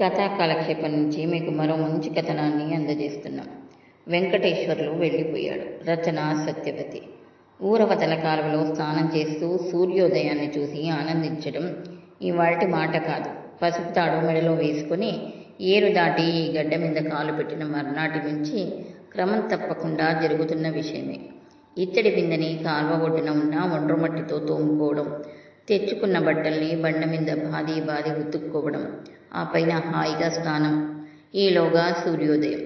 కథా కాలక్షేపం నుంచి మీకు మరో మంచి కథనాన్ని అందజేస్తున్నాం. వెంకటేశ్వర్లు వెళ్ళిపోయాడు. రచన సత్యవతి. ఊరవతల కాలువలో స్నానం చేస్తూ సూర్యోదయాన్ని చూసి ఆనందించడం ఇవాటి మాట కాదు. పసుపు తాడు మెడలో వేసుకుని ఏరు దాటి ఈ గడ్డ మీద కాలు పెట్టిన మర్నాటి నుంచి క్రమం తప్పకుండా జరుగుతున్న విషయమే. ఇత్తడి బిందెని కాల్వ ఒడ్డున ఉన్న ఒండ్రమట్టితో తోముకోవడం తెచ్చుకున్న బట్టల్ని బండ మీద బాది బాది ఉతుక్కోవడం ఆ పైన హాయిగా స్నానం. ఈలోగా సూర్యోదయం.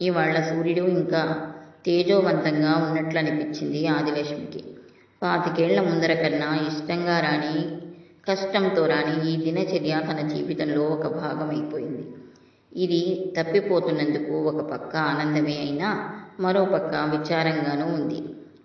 ఇవాళ సూర్యుడు ఇంకా తేజోవంతంగా ఉన్నట్లు అనిపించింది ఆదిలక్ష్మికి. పాతికేళ్ళ ముందర కన్నా ఇష్టంగా రాని కష్టంతో రాని ఈ దినచర్య తన జీవితంలో ఒక భాగమైపోయింది. ఇది తప్పిపోతున్నందుకు ఒక పక్క ఆనందమే అయినా మరో పక్క విచారంగానూ ఉంది.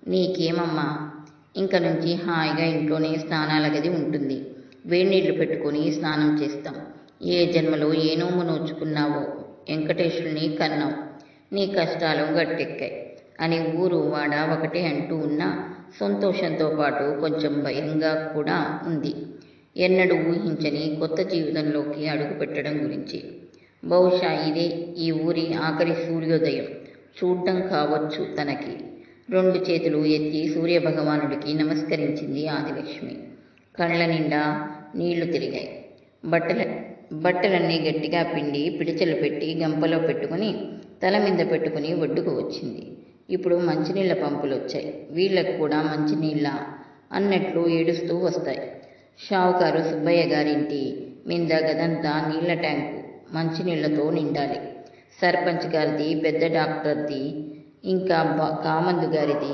నీకేమమ్మా? ఇంక నుంచి హాయిగా ఇంట్లోనే స్నానాల గది ఉంటుంది. వేడి నీళ్ళు పెట్టుకొని స్నానం చేస్తాం. ఏ జన్మలో ఏ నోము నోచుకున్నావో? వెంకటేశ్వరుని కన్నావు నీ కష్టాలు గట్టెక్కాయి. అని ఊరు వాడ ఒకటే అంటూ ఉన్న సంతోషంతో పాటు కొంచెం భయంగా కూడా ఉంది. ఎన్నడూ ఊహించని కొత్త జీవితంలోకి అడుగు పెట్టడం గురించి. బహుశా ఇదే ఈ ఊరి ఆఖరి సూర్యోదయం. చూడ్డం కావచ్చు తనకి. రెండు చేతులు ఎత్తి సూర్యభగవానుడికి నమస్కరించింది ఆదిలక్ష్మి. కళ్ళ నిండా నీళ్ళు తిరిగాయి. బట్టల బట్టలన్నీ గట్టిగా పిండి పిడిచలు పెట్టి గంపలో పెట్టుకుని తల మీద పెట్టుకుని ఒడ్డుకు వచ్చింది. ఇప్పుడు మంచినీళ్ళ పంపులు వచ్చాయి వీళ్ళకు కూడా మంచినీళ్ళ అన్నట్లు ఏడుస్తూ వస్తాయి. షావుకారు సుబ్బయ్య గారింటి మీద గదంతా నీళ్ళ ట్యాంకు మంచినీళ్ళతో నిండాలి. సర్పంచ్ గారిది పెద్ద డాక్టర్ది ఇంకా కామందు గారిది.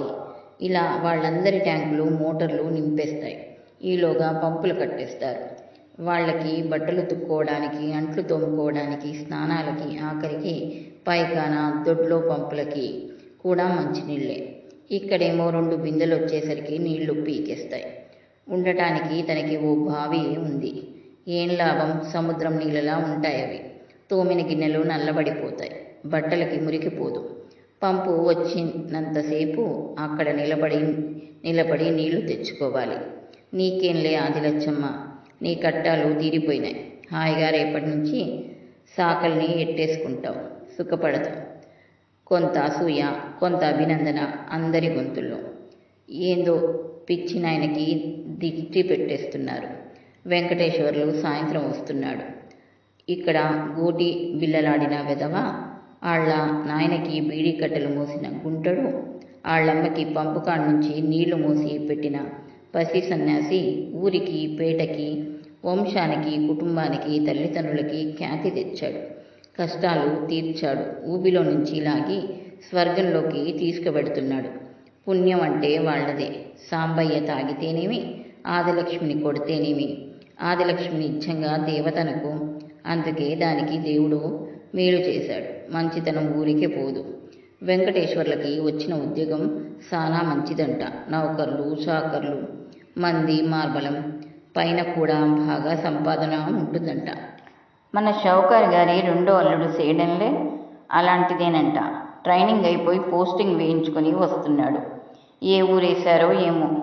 ఇలా వాళ్ళందరి ట్యాంకులు మోటార్లు నింపేస్తాయి. ఈలోగా పంపులు కట్టేస్తారు. వాళ్ళకి బట్టలు తుక్కోవడానికి అంట్లు తోముకోవడానికి స్నానాలకి ఆఖరికి పైకాన దొడ్లో పంపులకి కూడా మంచినీళ్ళే. ఇక్కడేమో రెండు బిందెలు వచ్చేసరికి నీళ్ళు పీకేస్తాయి. ఉండటానికి తనకి ఓ బావి ఉంది. ఏం లాభం? సముద్రం నీళ్ళలా ఉంటాయి అవి తోమిన గిన్నెలు నల్లబడిపోతాయి. బట్టలకి మురికిపోదు. పంపు వచ్చినంతసేపు అక్కడ నిలబడి నిలబడి నీళ్ళు తెచ్చుకోవాలి. నీకేంలే ఆదిలచ్చమ్మ నీ కట్టాలు తీరిపోయినాయి. హాయిగా రేపటి నుంచి సాకల్ని ఎట్టేసుకుంటావు. సుఖపడతావు. కొంత అసూయ కొంత అభినందన అందరి గొంతుల్లో. ఏందో పిచ్చినాయనకి దిష్టి పెట్టేస్తున్నారు. వెంకటేశ్వర్లు సాయంత్రం వస్తున్నాడు. ఇక్కడ గూటి బిల్లలాడిన వెధవ ఆళ్ళ నాయనకి బీడీ కట్టెలు మోసిన గుంటడు ఆళ్ళమ్మకి పంపుకాడ నుంచి నీళ్ళు మోసి పెట్టిన పసి సన్యాసి ఊరికి పేటకి వంశానికి కుటుంబానికి తల్లిదండ్రులకి ఖ్యాతి తెచ్చాడు. కష్టాలు తీర్చాడు. ఊబిలో నుంచి లాగి స్వర్గంలోకి తీసుకువెడుతున్నాడు. పుణ్యం అంటే వాళ్ళదే. సాంబయ్య తాగితేనేమి? ఆదిలక్ష్మిని కొడితేనేమి? ఆదిలక్ష్మిని ఇచ్చంగా దేవతనకు. అందుకే దానికి దేవుడు మేలు చేశాడు. మంచితనం ఊరికే పోదు. వెంకటేశ్వర్లకి వచ్చిన ఉద్యోగం చాలా మంచిదంట. నౌకర్లు చాకర్లు మంది మార్బలం. పైన కూడా బాగా సంపాదన ఉంటుందంట. మన షౌకర్ గారి రెండో అల్లుడు సేయడంలే అలాంటిదేనంట. ట్రైనింగ్ అయిపోయి పోస్టింగ్ వేయించుకొని వస్తున్నాడు. ఏ ఊరేశారో ఏమో.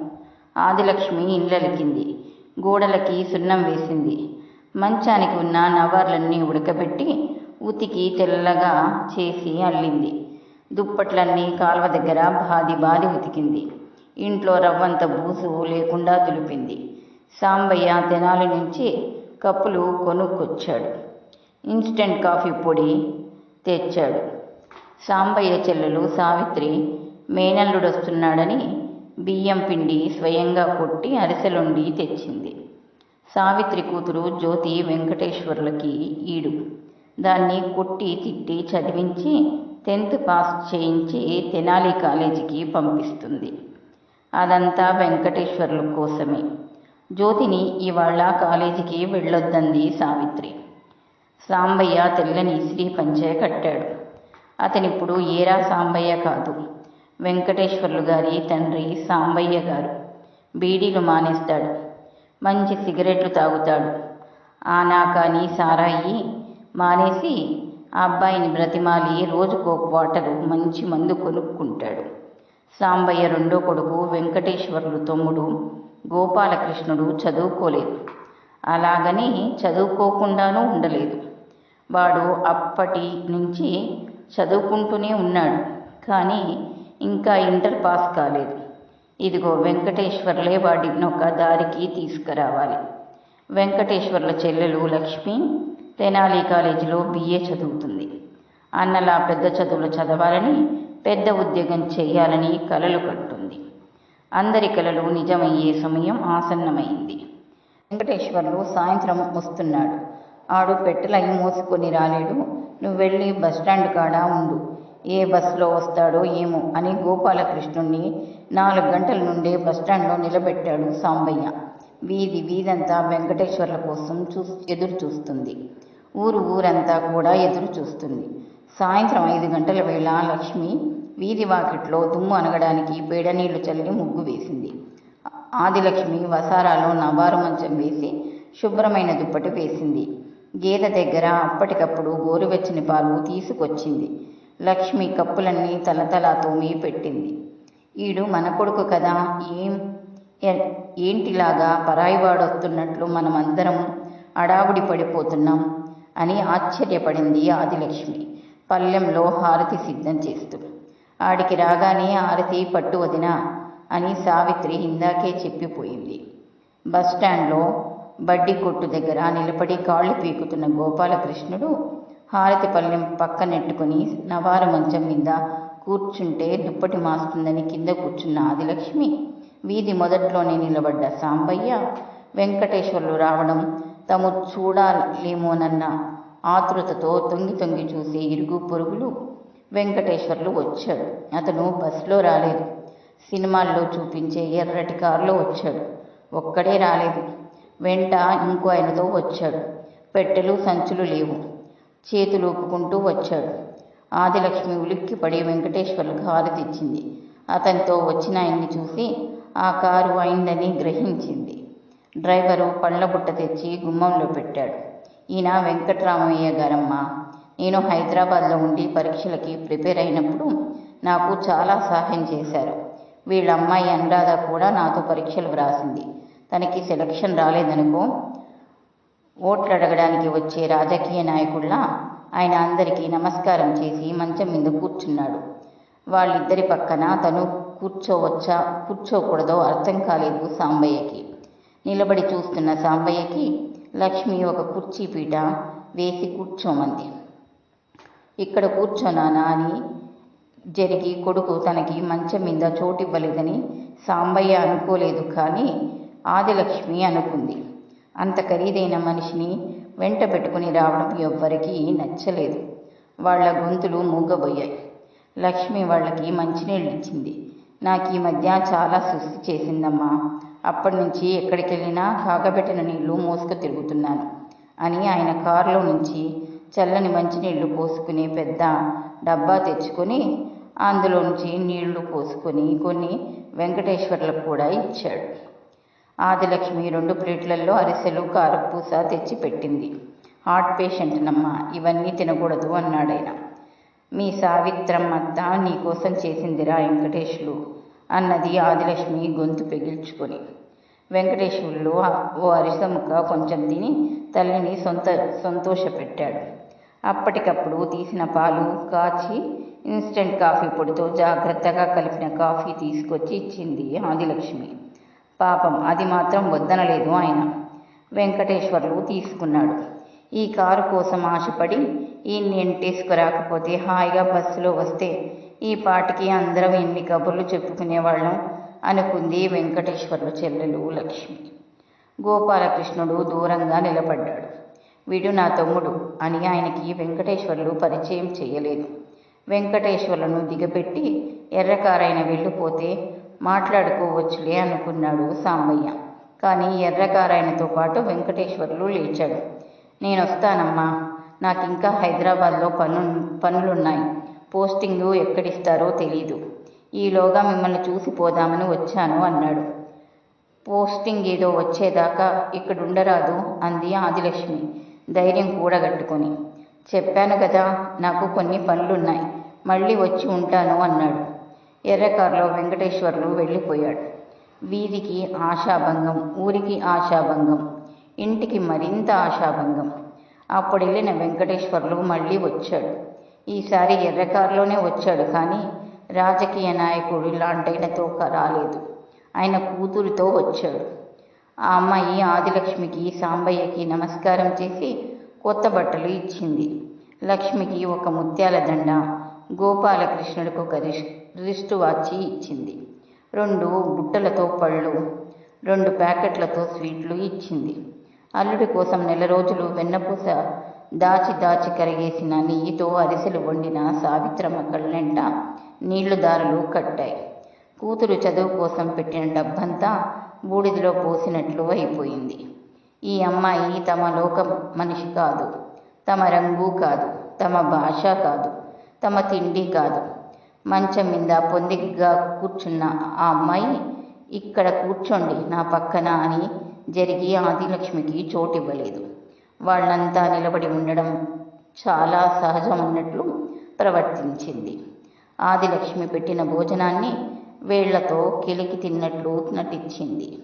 ఆదిలక్ష్మి ఇండ్లలికింది. గోడలకి సున్నం వేసింది. మంచానికి ఉన్న నవార్లన్నీ ఉడకబెట్టి ఉతికి తెల్లగా చేసి అల్లింది. దుప్పట్లన్నీ కాల్వ దగ్గర బాది బాది ఉతికింది. ఇంట్లో రవ్వంత బూసు లేకుండా దులిపింది. సాంబయ్య తెనాలి నుంచి కప్పులు కొనుక్కొచ్చాడు. ఇన్స్టెంట్ కాఫీ పొడి తెచ్చాడు. సాంబయ్య చెల్లెలు సావిత్రి మేనల్లుడు వస్తున్నాడని బియ్యం పిండి స్వయంగా కొట్టి అరిసెలుండి తెచ్చింది. సావిత్రి కూతురు జ్యోతి వెంకటేశ్వర్లకి ఈడు. దాన్ని కొట్టి తిట్టి చదివించి టెన్త్ పాస్ చేయించి తెనాలి కాలేజీకి పంపిస్తుంది. అదంతా వెంకటేశ్వర్ల కోసమే. జ్యోతిని ఇవాళ కాలేజీకి వెళ్ళొద్దంది సావిత్రి. సాంబయ్య తెల్లని ఇస్త్రీ పంచే కట్టాడు. అతనిప్పుడు ఏరా సాంబయ్య కాదు. వెంకటేశ్వర్లు గారి తండ్రి సాంబయ్య గారు. బీడీలు మానేస్తాడు. మంచి సిగరెట్లు తాగుతాడు. ఆనా కానీ సారాయి మానేసి ఆ అబ్బాయిని బ్రతిమాలి రోజుకో క్వార్టరు మంచి మందు కొనుక్కుంటాడు. సాంబయ్య రెండో కొడుకు వెంకటేశ్వర్లు తమ్ముడు గోపాలకృష్ణుడు చదువుకోలేదు. అలాగని చదువుకోకుండానూ ఉండలేదు. వాడు అప్పటి నుంచి చదువుకుంటూనే ఉన్నాడు కానీ ఇంకా ఇంటర్ పాస్ కాలేదు. ఇదిగో వెంకటేశ్వర్లే వాడిని ఒక దారికి తీసుకురావాలి. వెంకటేశ్వర్ల చెల్లెలు లక్ష్మి తెనాలి కాలేజీలో బిఏ చదువుతుంది. అన్నలా పెద్ద చదువులు చదవాలని పెద్ద ఉద్యోగం చేయాలని కలలు కట్టుంది. అందరి కలలు నిజమయ్యే సమయం ఆసన్నమైంది. వెంకటేశ్వర్లు సాయంత్రం వస్తున్నాడు. ఆడు పెట్టెలై మోసుకొని రాలేడు. నువ్వు వెళ్ళి బస్టాండ్ కాడ ఉండు. ఏ బస్సులో వస్తాడో ఏమో అని గోపాలకృష్ణుణ్ణి నాలుగు గంటల నుండే బస్టాండ్లో నిలబెట్టాడు సాంబయ్య. వీధి వీధంతా వెంకటేశ్వర్ల కోసం చూ ఎదురు చూస్తుంది. ఊరు ఊరంతా కూడా ఎదురు చూస్తుంది. సాయంత్రం ఐదు గంటల వేళ లక్ష్మి వీధి వాకిట్లో దుమ్ము అనగడానికి పేడ నీళ్ళు చల్లి ముగ్గు వేసింది. ఆదిలక్ష్మి వసారాలో నవారు మంచం వేసి శుభ్రమైన దుప్పటి వేసింది. గేదె దగ్గర అప్పటికప్పుడు గోరువెచ్చని పాలు తీసుకొచ్చింది. లక్ష్మి కప్పులన్నీ తలతలా తోమి పెట్టింది. ఈడు మన కొడుకు కదా ఏం ఏంటిలాగా పరాయివాడు వస్తున్నట్లు మనమందరం అడావుడి పడిపోతున్నాం అని ఆశ్చర్యపడింది ఆదిలక్ష్మి. పల్లెంలో హారతి సిద్ధం చేస్తూ. ఆడికి రాగానే హారతి పట్టు వదినా అని సావిత్రి ఇందాకే చెప్పిపోయింది. బస్ స్టాండ్లో బడ్డీ కొట్టు దగ్గర నిలబడి కాళ్ళు పీకుతున్న గోపాలకృష్ణుడు హారతి పళ్ళెం పక్కనెట్టుకుని నవార మంచం మీద కూర్చుంటే దుప్పటి మాస్తుందని కింద కూర్చున్న ఆదిలక్ష్మి వీధి మొదట్లోనే నిలబడ్డ సాంబయ్య వెంకటేశ్వర్లు రావడం తాము చూడాలేమోనన్న ఆతృతతో తొంగి తొంగి చూసే ఇరుగు పొరుగులు వెంకటేశ్వర్లు వచ్చాడు. అతను బస్సులో రాలేదు. సినిమాల్లో చూపించే ఎర్రటి కారులో వచ్చాడు. ఒక్కడే రాలేదు. వెంట ఇంకో ఆయనతో వచ్చాడు. పెట్టెలు సంచులు లేవు. చేతులు ఊపుకుంటూ వచ్చాడు. ఆదిలక్ష్మి ఉలిక్కిపడి వెంకటేశ్వర్లకు హారతిచ్చింది. అతనితో వచ్చిన ఆయన్ని చూసి ఆ కారు అయిందని గ్రహించింది. డ్రైవరు పళ్ళ బుట్ట తెచ్చి గుమ్మంలో పెట్టాడు. ఈయన వెంకట్రామయ్య గారమ్మ నేను హైదరాబాద్లో ఉండి పరీక్షలకి ప్రిపేర్ అయినప్పుడు నాకు చాలా సహాయం చేశారు. వీళ్ళ అమ్మాయి అనురాధ కూడా నాతో పరీక్షలు వ్రాసింది. తనకి సెలక్షన్ రాలేదనుకో ఓట్లు అడగడానికి వచ్చే రాజకీయ నాయకుల్లా ఆయన అందరికీ నమస్కారం చేసి మంచం మీద కూర్చున్నాడు. వాళ్ళిద్దరి పక్కన తను కూర్చోవచ్చా? కూర్చోకూడదో అర్థం కాలేదు సాంబయ్యకి. నిలబడి చూస్తున్న సాంబయ్యకి లక్ష్మి ఒక కుర్చీ పీట వేసి కూర్చోమంది. ఇక్కడ కూర్చోనానా అని జరిగి కొడుకు తనకి మంచం మీద చోటివ్వలేదని సాంబయ్య అనుకోలేదు కానీ ఆదిలక్ష్మి అనుకుంది. అంత ఖరీదైన మనిషిని వెంట పెట్టుకుని రావడం ఎవ్వరికీ నచ్చలేదు. వాళ్ళ గొంతులు మూగబోయాయి. లక్ష్మి వాళ్ళకి మంచినీళ్ళు ఇచ్చింది నాకు ఈ మధ్య చాలా సుస్థి చేసిందమ్మా. అప్పటి నుంచి ఎక్కడికి వెళ్ళినా కాగబెట్టిన నీళ్ళు మోసుకు తిరుగుతున్నాను అని ఆయన కారులో నుంచి చల్లని మంచినీళ్ళు పోసుకుని పెద్ద డబ్బా తెచ్చుకొని అందులో నుంచి నీళ్ళు పోసుకొని కొన్ని వెంకటేశ్వర్లకు కూడా ఇచ్చాడు. ఆదిలక్ష్మి రెండు ప్లేట్లలో అరిసెలు కారపూస తెచ్చి పెట్టింది. హార్ట్ పేషెంట్నమ్మా ఇవన్నీ తినకూడదు అన్నాడాయన. మీ సావిత్రమ్మత్త నీకోసం చేసిందిరా వెంకటేశులు అన్నది ఆదిలక్ష్మి గొంతు పెగిల్చుకొని. వెంకటేశ్వర్లు ఓ అరిసముక కొంచెం తిని తల్లిని సొంత సంతోషపెట్టాడు. అప్పటికప్పుడు తీసిన పాలు కాచి ఇన్స్టెంట్ కాఫీ పొడితో జాగ్రత్తగా కలిపిన కాఫీ తీసుకొచ్చి ఇచ్చింది ఆదిలక్ష్మి. పాపం అది మాత్రం వద్దనలేదు ఆయన. వెంకటేశ్వర్లు తీసుకున్నాడు. ఈ కారు కోసం ఆశపడి ఈయన్ని తీసుకురాకపోతే హాయిగా బస్సులో వస్తే ఈ పాటికి అందరం ఎన్ని కబుర్లు చెప్పుకునేవాళ్ళం? అనుకుంది వెంకటేశ్వర్ల చెల్లెలు లక్ష్మి. గోపాలకృష్ణుడు దూరంగా నిలబడ్డాడు. వీడు నా తమ్ముడు అని ఆయనకి వెంకటేశ్వర్లు పరిచయం చేయలేదు. వెంకటేశ్వర్లను దిగబెట్టి ఎర్రకారైన వెళ్ళిపోతే మాట్లాడుకోవచ్చులే అనుకున్నాడు సాంబయ్య కానీ ఎర్రకారాయనతో పాటు వెంకటేశ్వర్లు లేచాడు నేనొస్తానమ్మా. నాకు ఇంకా హైదరాబాద్లో పను పనులున్నాయి. పోస్టింగు ఎక్కడిస్తారో తెలీదు. ఈలోగా మిమ్మల్ని చూసి పోదామని వచ్చాను అన్నాడు. పోస్టింగ్ ఏదో వచ్చేదాకా ఇక్కడ ఉండరాదు అంది ఆదిలక్ష్మి ధైర్యం కూడగట్టుకొని. చెప్పాను కదా నాకు కొన్ని పనులున్నాయి. మళ్ళీ వచ్చి ఉంటాను అన్నాడు. ఎర్రకారులో వెంకటేశ్వర్లు వెళ్ళిపోయాడు. వీధికి ఆశాభంగం ఊరికి ఆశాభంగం ఇంటికి మరింత ఆశాభంగం. అప్పుడు వెళ్ళిన వెంకటేశ్వర్లు మళ్ళీ వచ్చాడు. ఈసారి ఎర్రకారులోనే వచ్చాడు కానీ రాజకీయ నాయకుడు లాంటైనతో రాలేదు. ఆయన కూతురితో వచ్చాడు. ఆ అమ్మాయి ఆదిలక్ష్మికి సాంబయ్యకి నమస్కారం చేసి కొత్త బట్టలు ఇచ్చింది. లక్ష్మికి ఒక ముత్యాల దండ గోపాలకృష్ణుడికి ఒక రిస్ట్ వాచి ఇచ్చింది. రెండు బుట్టలతో పళ్ళు రెండు ప్యాకెట్లతో స్వీట్లు ఇచ్చింది. అల్లుడి కోసం నెల రోజులు వెన్నపూస దాచి దాచి కరిగేసిన నెయ్యితో అరిసెలు వండిన సావిత్రమ్మ కళ్ళెంట నీళ్ళు దారులు కట్టాయి. కూతురు చదువు కోసం పెట్టిన డబ్బంతా బూడిదలో పోసినట్లు అయిపోయింది. ఈ అమ్మాయి తమ లోక మనిషి కాదు. తమ రంగు కాదు. తమ భాష కాదు. తమ తిండి కాదు. మంచం మీద పొందిగ్గా కూర్చున్న ఆ అమ్మాయి ఇక్కడ కూర్చోండి నా పక్కన అని జరిగి ఆదిలక్ష్మికి చోటు ఇవ్వలేదు వాళ్ళంతా నిలబడి ఉండడం చాలా సహజమన్నట్లు ప్రవర్తించింది. ఆదిలక్ష్మి పెట్టిన భోజనాన్ని వేళ్ళతో కిలికి తిన్నట్లు నటించింది.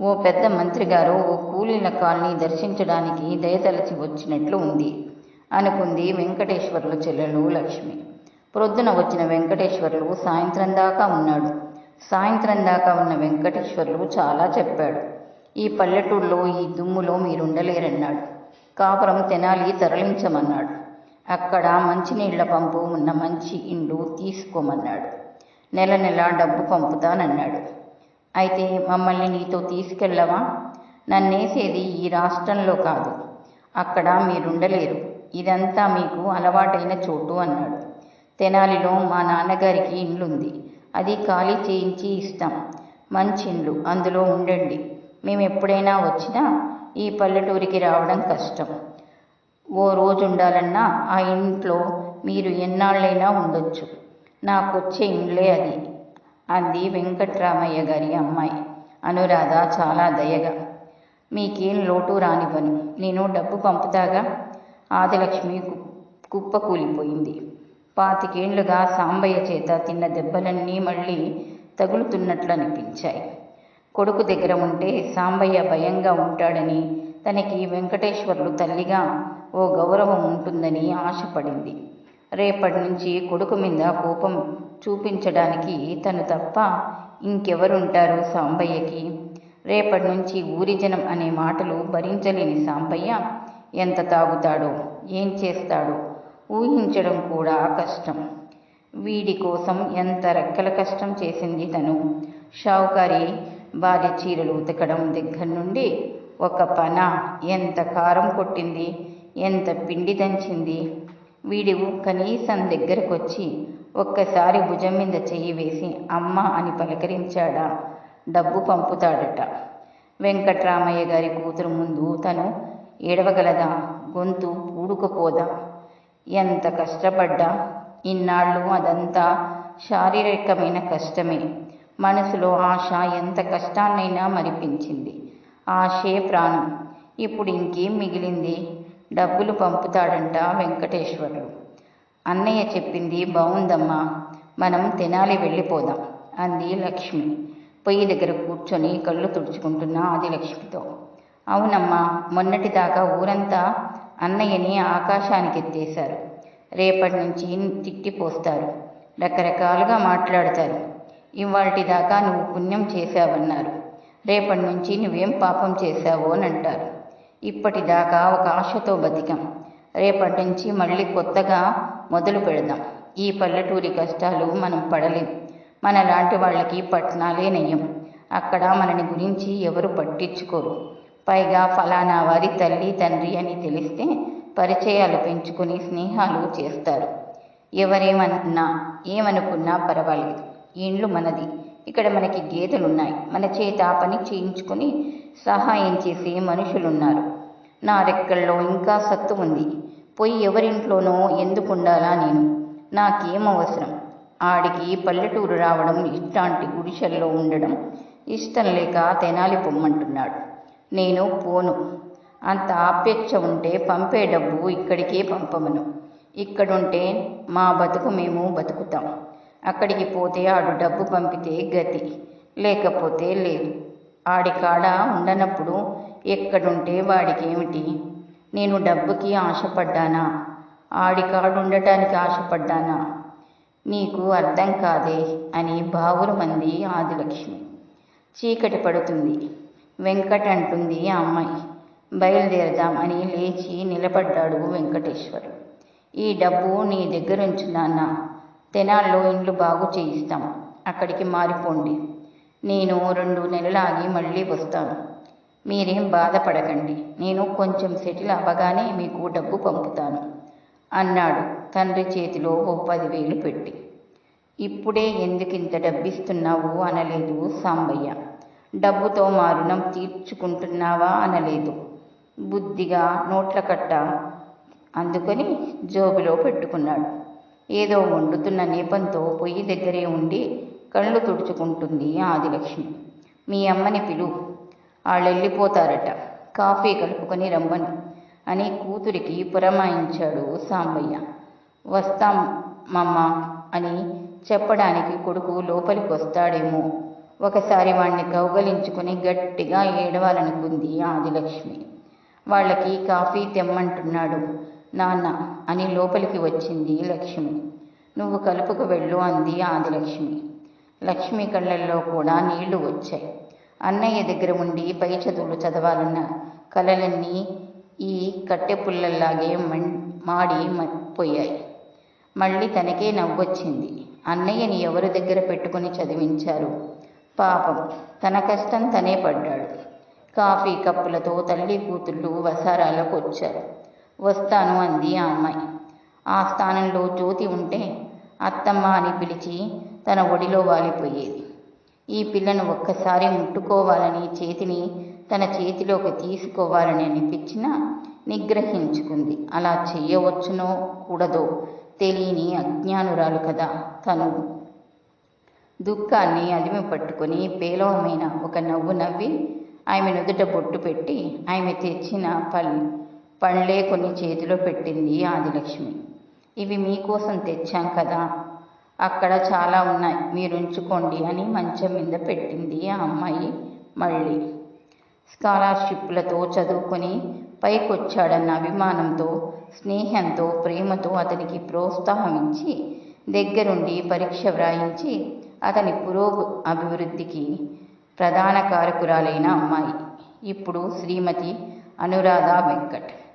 ఓ పెద్ద మంత్రి గారు ఓ కూలీల కాలనీ దర్శించడానికి దయతలచి వచ్చినట్లు ఉంది అనుకుంది వెంకటేశ్వర్ల చెల్లెలు లక్ష్మి. ప్రొద్దున వచ్చిన వెంకటేశ్వర్లు సాయంత్రం దాకా ఉన్నాడు. సాయంత్రం దాకా ఉన్న వెంకటేశ్వర్లు చాలా చెప్పాడు. ఈ పల్లెటూళ్ళలో ఈ దుమ్ములో మీరుండలేరన్నాడు. కాపురం తెనాలి తరలించమన్నాడు. అక్కడ మంచినీళ్ళ పంపు ఉన్న మంచి ఇండ్లు తీసుకోమన్నాడు. నెల నెల డబ్బు పంపుతానన్నాడు. అయితే మమ్మల్ని నీతో తీసుకెళ్ళవా? నన్నేసేది ఈ రాష్ట్రంలో కాదు. అక్కడ మీరుండలేరు. ఇదంతా మీకు అలవాటైన చోటు అన్నాడు. తెనాలిలో మా నాన్నగారికి ఇండ్లుంది. అది ఖాళీ చేయించి ఇస్తాం. మంచి ఇండ్లు అందులో ఉండండి. మేము ఎప్పుడైనా వచ్చినా ఈ పల్లెటూరికి రావడం కష్టం. ఓ రోజు ఉండాలన్నా ఆ ఇంట్లో మీరు ఎన్నాళ్ళైనా ఉండొచ్చు. నాకొచ్చే ఇండ్లే అది అంది వెంకట్రామయ్య గారి అమ్మాయి. అనురాధ చాలా దయగా. మీకేం లోటు రానివ్వను నేను డబ్బు పంపుతాగా? ఆదిలక్ష్మి కుప్ప కూలిపోయింది. పాతికేండ్లుగా సాంబయ్య చేత తిన్న దెబ్బలన్నీ మళ్ళీ తగులుతున్నట్లు అనిపించాయి కొడుకు దగ్గర ఉంటే సాంబయ్య భయంగా ఉంటాడని తనకి వెంకటేశ్వర్లు తల్లిగా ఓ గౌరవం ఉంటుందని ఆశపడింది. రేపటి నుంచి కొడుకు మీద కోపం చూపించడానికి తను తప్ప ఇంకెవరుంటారు సాంబయ్యకి? రేపటి నుంచి ఊరి జనం అనే మాటలు భరించలేని సాంబయ్య ఎంత తాగుతాడో ఏం చేస్తాడో ఊహించడం కూడా కష్టం. వీడి కోసం ఎంత రెక్కల కష్టం చేసింది తను. షావుకారి భార్య చీరలు ఉతకడం దగ్గర నుండి ఒక పన ఎంత కారం కొట్టింది ఎంత పిండి దంచింది. వీడు కనీసం దగ్గరకొచ్చి ఒక్కసారి భుజం మీద చెయ్యి వేసి అమ్మ అని పలకరించాడా. డబ్బు పంపుతాడట. వెంకట్రామయ్య గారి కూతురు ముందు తను ఏడవగలదా? గొంతు ఊడుకపోదా? ఎంత కష్టపడ్డా. ఇన్నాళ్ళు అదంతా శారీరకమైన కష్టమే. మనసులో ఆశ ఎంత కష్టాన్నైనా మరిపించింది. ఆశే ప్రాణం. ఇప్పుడు ఇంకేం మిగిలింది? డబ్బులు పంపుతాడంట వెంకటేశ్వరుడు. అన్నయ్య చెప్పింది బాగుందమ్మా మనం తెనాలి వెళ్ళిపోదాం అంది లక్ష్మి. పొయ్యి దగ్గర కూర్చొని కళ్ళు తుడుచుకుంటున్న ఆదిలక్ష్మితో. అవునమ్మా మొన్నటిదాకా ఊరంతా అన్నయ్యని ఆకాశానికి ఎత్తేశారు రేపటి నుంచి తిట్టిపోస్తారు రకరకాలుగా మాట్లాడతారు. ఇవాల్టి దాకా నువ్వు పుణ్యం చేశావన్నారు. రేపటి నుంచి నువ్వేం పాపం చేశావో అని అంటారు ఇప్పటిదాకా ఒక ఆశతో బతికాం. రేపటి నుంచి మళ్ళీ కొత్తగా మొదలు పెడదాం. ఈ పల్లెటూరి కష్టాలు మనం పడలేం. మన లాంటి వాళ్ళకి పట్టణాలే నయ్యం. అక్కడ మనని గురించి ఎవరు పట్టించుకోరు. పైగా ఫలానా వారి తల్లి తండ్రి అని తెలిస్తే పరిచయాలు పెంచుకొని స్నేహాలు చేస్తారు. ఎవరేమన్నా ఏమనుకున్నా పర్వాలేదు. ఇండ్లు మనది. ఇక్కడ మనకి గేదెలున్నాయి. మన చేత పని చేయించుకొని సహాయం చేసే మనుషులున్నారు. నా రెక్కల్లో ఇంకా సత్తు ఉంది. పోయి ఎవరింట్లోనో ఎందుకు ఉండాలా నేను? నాకేం అవసరం? ఆడికి పల్లెటూరు రావడం ఇట్లాంటి గుడిసెల్లో ఉండడం ఇష్టం లేక తెనాలి పొమ్మంటున్నాడు. నేను పోను. అంత ఆపేక్ష ఉంటే పంపే డబ్బు ఇక్కడికే పంపమను. ఇక్కడుంటే మా బతుకు మేము బతుకుతాం. అక్కడికి పోతే ఆడు డబ్బు పంపితే గతి లేకపోతే లేదు. ఆడికాడ ఉండనప్పుడు ఎక్కడుంటే వాడికేమిటి? నేను డబ్బుకి ఆశపడ్డానా? ఆడికాడుండటానికి ఆశపడ్డానా? నీకు అర్థం కాదే అని బావులు మంది ఆదిలక్ష్మి. చీకటి పడుతుంది. వెంకట్ అంటుంది ఆ అమ్మాయి బయలుదేరదాం అని లేచి నిలబడ్డాడు వెంకటేశ్వరుడు ఈ డబ్బు నీ దగ్గరుంచు నాన్న. తెనాల్లో ఇండ్లు బాగు చేయిస్తాం. అక్కడికి మారిపోండి. నేను రెండు నెలలాగి మళ్ళీ వస్తాను. మీరేం బాధపడకండి. నేను కొంచెం సెటిల్ అవ్వగానే మీకు డబ్బు పంపుతాను అన్నాడు తండ్రి చేతిలో ఓ పదివేలు పెట్టి. ఇప్పుడే ఎందుకింత డబ్బిస్తున్నావు? అనలేదు సాంబయ్య. డబ్బుతో మారుణం తీర్చుకుంటున్నావా? అనలేదు. బుద్ధిగా నోట్ల కట్ట? అందుకొని జోబులో పెట్టుకున్నాడు. ఏదో వండుతున్న నేపంతో పొయ్యి దగ్గరే ఉండి కళ్ళు తుడుచుకుంటుంది ఆదిలక్ష్మి. మీ అమ్మని పిలు. వాళ్ళు వెళ్ళిపోతారట కాఫీ కలుపుకొని రమ్మను. అని కూతురికి పురమాయించాడు సాంబయ్య. వస్తాం మమ్మ అని చెప్పడానికి కొడుకు లోపలికి వస్తాడేమో ఒకసారి వాణ్ణి కౌగలించుకుని గట్టిగా ఏడవాలనుకుంది ఆదిలక్ష్మి. వాళ్ళకి కాఫీ తెమ్మంటున్నాడు. నాన్న అని లోపలికి వచ్చింది లక్ష్మి. నువ్వు కలుపుకు వెళ్ళు అంది ఆదిలక్ష్మి లక్ష్మి. కళ్ళల్లో కూడా నీళ్ళు వచ్చాయి. అన్నయ్య దగ్గర ఉండి పై చదువులు చదవాలన్న కలలన్నీ ఈ కట్టెపుల్లల్లాగే మం మాడి పోయాయి మళ్ళీ తనకే నవ్వొచ్చింది. అన్నయ్యని ఎవరి దగ్గర పెట్టుకుని చదివించారు? పాపం తన కష్టం తనే పడ్డాడు. కాఫీ కప్పులతో తల్లి కూతుళ్ళు వసారాలకు వచ్చారు. వస్తాను అంది ఆ అమ్మాయి. ఆ స్థానంలో జ్యోతి ఉంటే అత్తమ్మ అని పిలిచి తన ఒడిలో వాలిపోయేది. ఈ పిల్లను ఒక్కసారి ముట్టుకోవాలని చేతిని తన చేతిలోకి తీసుకోవాలని అనిపించినా నిగ్రహించుకుంది. అలా చేయవచ్చునో కూడదో తెలియని అజ్ఞానురాలు కదా తను దుఃఖాన్ని అదిమి పట్టుకొని పేలవమైన ఒక నవ్వు నవ్వి ఆమె నుదుట బొట్టు పెట్టి ఆమె తెచ్చిన పల్ పండ్లే కొన్ని చేతిలో పెట్టింది ఆదిలక్ష్మి. ఇవి మీకోసం తెచ్చాం కదా. అక్కడ చాలా ఉన్నాయి. మీరు ఉంచుకోండి అని మంచం మీద పెట్టింది ఆ అమ్మాయి మళ్ళీ. స్కాలర్షిప్లతో చదువుకొని పైకొచ్చాడన్న అభిమానంతో స్నేహంతో ప్రేమతో అతనికి ప్రోత్సాహం ఇచ్చి దగ్గరుండి పరీక్ష వ్రాయించి అతని పురోగు అభివృద్ధికి ప్రధాన కారకురాలైన అమ్మాయి. ఇప్పుడు శ్రీమతి అనురాధ వెంకట్.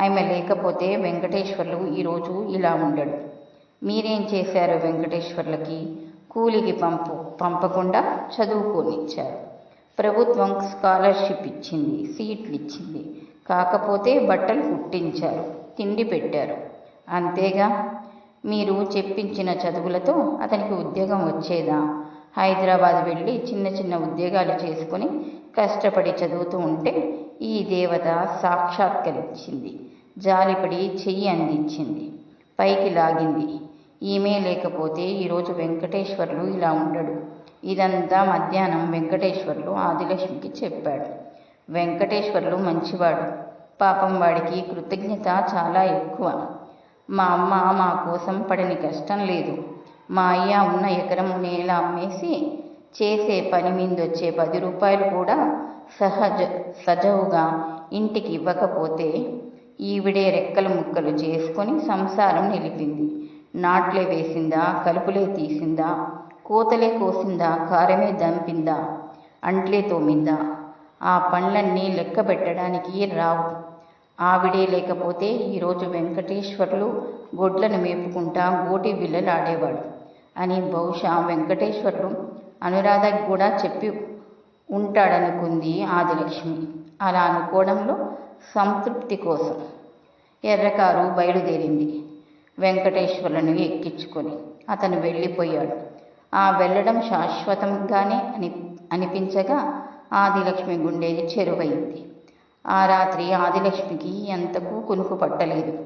ఆమె లేకపోతే వెంకటేశ్వర్లు ఈరోజు ఇలా ఉండడు. మీరేం చేశారు వెంకటేశ్వర్లకి? కూలికి పంపు పంపకుండా చదువుకోనిచ్చారు. ప్రభుత్వం స్కాలర్షిప్ ఇచ్చింది సీట్లు ఇచ్చింది కాకపోతే బట్టలు కుట్టించారు తిండి పెట్టారు. అంతేగా? మీరు చెప్పించిన చదువులతో అతనికి ఉద్యోగం వచ్చేదా? హైదరాబాద్ వెళ్ళి చిన్న చిన్న ఉద్యోగాలు చేసుకొని కష్టపడి చదువుతూ ఉంటే ఈ దేవత సాక్షాత్కరించింది జాలిపడి చెయ్యి అందించింది. పైకి లాగింది. ఈమె లేకపోతే ఈరోజు వెంకటేశ్వర్లు ఇలా ఉండడు. ఇదంతా మధ్యాహ్నం వెంకటేశ్వర్లు ఆదిలక్ష్మికి చెప్పాడు. వెంకటేశ్వర్లు మంచివాడు. పాపం వాడికి కృతజ్ఞత చాలా ఎక్కువ. మా అమ్మ మా కోసం పడని కష్టం లేదు. మా అయ్య ఉన్న ఎకరం నేల అమ్మేసి చేసే పని మీదొచ్చే పది రూపాయలు కూడా సహజ సజవుగా ఇంటికి ఇవ్వకపోతే ఈవిడే రెక్కలు ముక్కలు చేసుకొని సంసారం నిలిపింది. నాట్లే వేసిందా కలుపులే తీసిందా కోతలే కోసిందా కారమే దంపిందా అంట్లే తోమిందా? ఆ పనులన్నీ లెక్క పెట్టడానికి రావు. ఆవిడే లేకపోతే ఈరోజు వెంకటేశ్వర్లు గొడ్లను మేపుకుంటా గోటి బిల్లలు అని బహుశా వెంకటేశ్వర్లు అనురాధకు కూడా చెప్పి ఉంటాడనుకుంది ఆదిలక్ష్మి. అలా అనుకోవడంలో సంతృప్తి కోసం ఎర్రకారు బయలుదేరింది. వెంకటేశ్వరులను ఎక్కించుకొని అతను వెళ్ళిపోయాడు. ఆ వెళ్ళడం శాశ్వతంగానే అని అనిపించగా ఆదిలక్ష్మి గుండెది చెరువైంది. ఆ రాత్రి ఆదిలక్ష్మికి ఎంతకు కునుకు పట్టలేదు.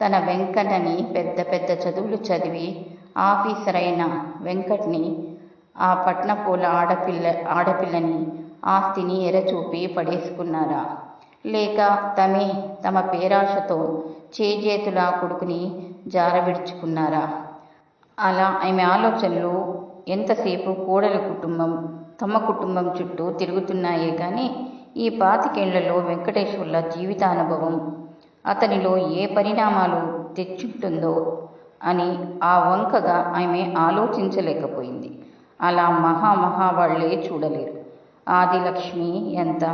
తన వెంకటని పెద్ద పెద్ద చదువులు చదివి ఆఫీసర్ అయిన వెంకట్ని ఆ పట్నపూల ఆడపిల్ల ఆడపిల్లని ఆస్తిని ఎరచూపి పడేసుకున్నారా? లేక తమే తమ పేరాశతో చేజేతుల కొడుకుని జారవిడుచుకున్నారా? అలా ఆమె ఆలోచనలు ఎంతసేపు కోడలి కుటుంబం తమ కుటుంబం చుట్టూ తిరుగుతున్నాయే కానీ ఈ పాతికేళ్ళలో వెంకటేశ్వర్ల జీవితానుభవం అతనిలో ఏ పరిణామాలు తెచ్చుంటుందో అని ఆ వంకగా ఆమె ఆలోచించలేకపోయింది. అలా మహా మహా వాళ్ళే చూడలేరు. ఆదిలక్ష్మి ఎంత